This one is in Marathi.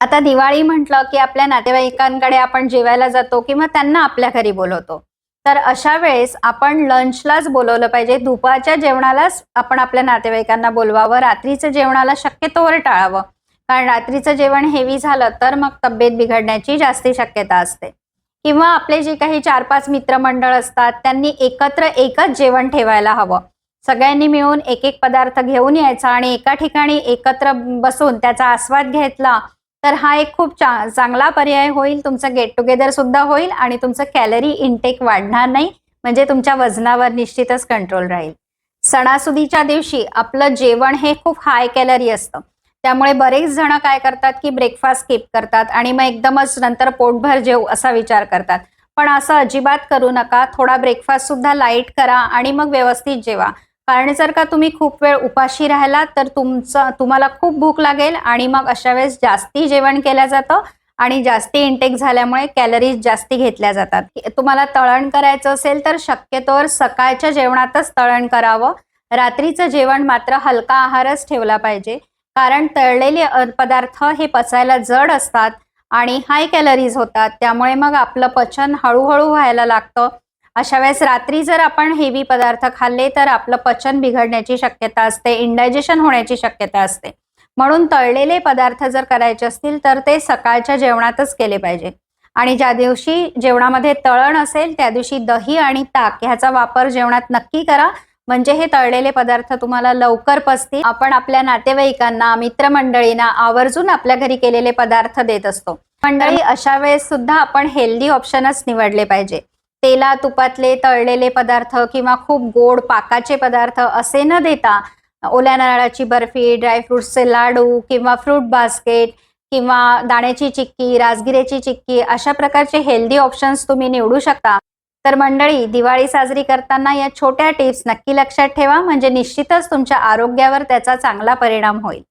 आता दिवाळी म्हटलं की आपल्या नातेवाईकांकडे आपण जेवायला जातो किंवा त्यांना आपल्या घरी बोलवतो. तर अशा वेळेस आपण लंचलाच बोलवलं पाहिजे. दुपारच्या जेवणालाच आपण आपल्या नातेवाईकांना बोलवावं. रात्रीचं जेवणाला शक्यतोवर टाळावं. कारण रात्रीचं जेवण हेवी झालं तर मग तब्येत बिघडण्याची जास्ती शक्यता असते. किंवा आपले जे काही चार पाच मित्रमंडळ असतात त्यांनी एकत्र एकच जेवण ठेवायला हवं. सगळ्यांनी मिळून एक एक पदार्थ घेऊन यायचा आणि एका ठिकाणी एकत्र बसून त्याचा आस्वाद घेतला तर हा एक खूप चांगला पर्याय होईल. तुमचं गेट टुगेदर सुद्धा होईल आणि तुमचं कॅलरी इनटेक वाढणार नाही. म्हणजे तुमच्या वजनावर निश्चितच कंट्रोल राहील. सणासुदीच्या दिवशी आपलं जेवण हे खूप हाय कॅलरी असतं. त्यामुळे बरेच जण काय करतात की ब्रेकफास्ट स्किप करतात आणि मग एकदमच नंतर पोटभर जेव असा विचार करतात. पण असं अजिबात करू नका. थोडा ब्रेकफास्ट सुद्धा लाइट करा आणि मग व्यवस्थित जेवा. कारण जर का तुम्ही खूप वेळ उपाशी राहिलात तर तुमचं तुम्हाला खूप भूक लागेल आणि मग अशा वेळेस जास्ती जेवण केलं जातं आणि जास्ती इंटेक झाल्यामुळे कॅलरीज जास्ती घेतल्या जातात. तुम्हाला तळण करायचं असेल तर शक्यतोवर सकाळच्या जेवणातच तळण करावं. रात्रीचं जेवण मात्र हलका आहारच ठेवला पाहिजे. कारण तळलेले पदार्थ हे पचायला जड असतात आणि हाय कॅलरीज होतात. त्यामुळे मग आपलं पचन हळूहळू व्हायला लागतं. अशा वेळेस रात्री जर आपण हेवी पदार्थ खाल्ले तर आपलं पचन बिघडण्याची शक्यता असते इंडायजेशन होण्याची शक्यता असते. म्हणून तळलेले पदार्थ जर करायचे असतील तर ते सकाळच्या जेवणातच केले पाहिजे. आणि ज्या दिवशी जेवणामध्ये तळण असेल त्या दिवशी दही आणि ताक ह्याचा वापर जेवणात नक्की करा. म्हणजे हे तळलेले पदार्थ तुम्हाला लवकर पचतील. आपण आपल्या नातेवाईकांना मित्रमंडळींना आवर्जून आपल्या घरी केलेले पदार्थ देत असतो. मंडळी अशा वेळेस सुद्धा आपण हेल्दी ऑप्शनच निवडले पाहिजे. तेला तुपातले तळलेले पदार्थ किंवा खूप गोड पाकाचे पदार्थ असे न देता ओल्या नारळाची बर्फी ड्रायफ्रुट्सचे लाडू किंवा फ्रूट बास्केट किंवा दाण्याची चिक्की राजगिऱ्याची चिक्की अशा प्रकारचे हेल्दी ऑप्शन्स तुम्ही निवडू शकता. तर मंडळी दिवाळी साजरी करताना या छोट्या टिप्स नक्की लक्षात ठेवा म्हणजे निश्चितच तुमच्या आरोग्यावर त्याचा चांगला परिणाम होईल.